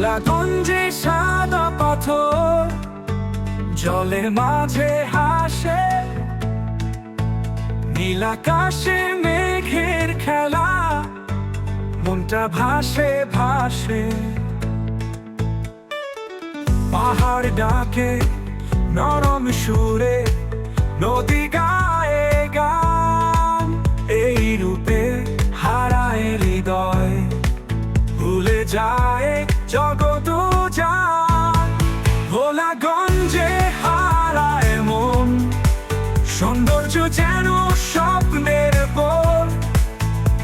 ভোলাগঞ্জে সাদা পাথর, জলের মাঝে হাসে। নীলাকাশে মেঘের খেলা, মনটা ভাসে ভাসে। পাহাড় ডাকে নরম সুরে, নদী গায়ে গান। এই রূপে হারায় হৃদয়, ভুলে যায় ভোলাগঞ্জে হারায় মন, সৌন্দর্য যেন স্বপ্নের বল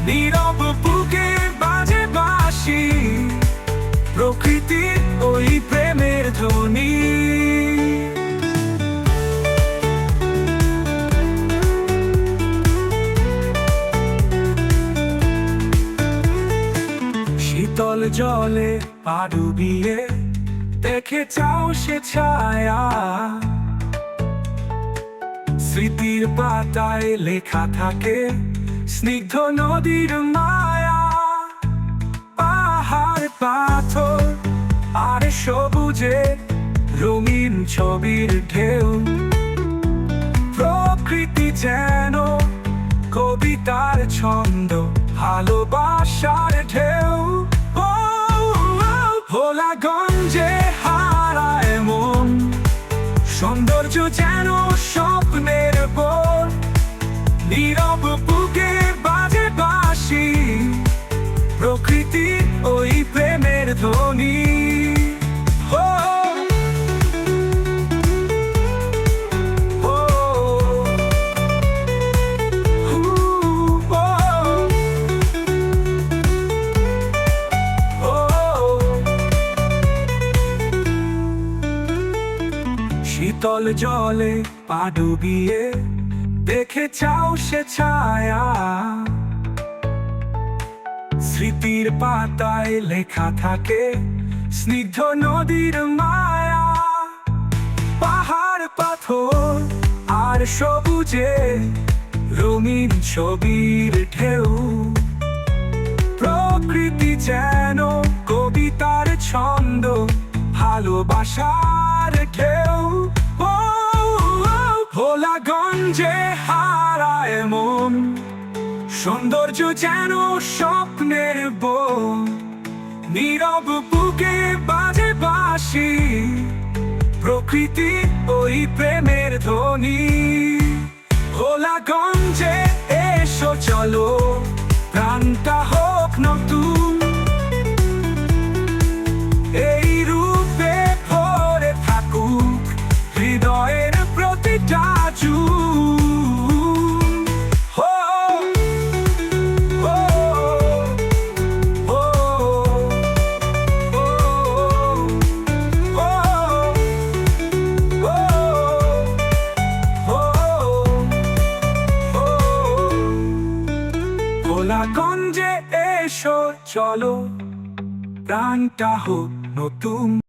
নীরব বুকে বাজে বাসি প্রকৃতির ওই প্রেমের ধ্বনি। শীতল জলে পা ডুবিয়ে দেখে চাও সে ছায়া। স্মৃতির পাতায় লেখা থাকে, স্নিগ্ধ নদীর মায়া। পাহাড়, পাথর, আর সবুজে রঙিন ছবির ঢেউ। প্রকৃতি যেন কবিতার ছন্দ, ভালোবাসার যেন স্বপ্নের বল। নীরব বুকে বাজে বাসি প্রকৃতি ওই প্রেমের ধ্বনি। শীতল জলে পা ডুবিয়ে দেখে চাও সে ছায়া। স্মৃতির পাতায় লেখা থাকে স্নিগ্ধ নদীর মায়া। পাহাড়, পাথর আর সবুজে রঙিন ছবির ঢেউ। প্রকৃতি যেন কবিতার ছন্দ, ভালোবাসার ঢেউ। ভোলাগঞ্জে হারায় মন। সৌন্দর্য যেন স্বপ্নের বন। নীরব বুকে বাজে বাসি প্রকৃতি ওই প্রেমের ধ্বনি। ভোলাগঞ্জে এসো চলো প্রাণটা ভোলাগঞ্জে এসো চলো। প্রাণটা হোক নতুন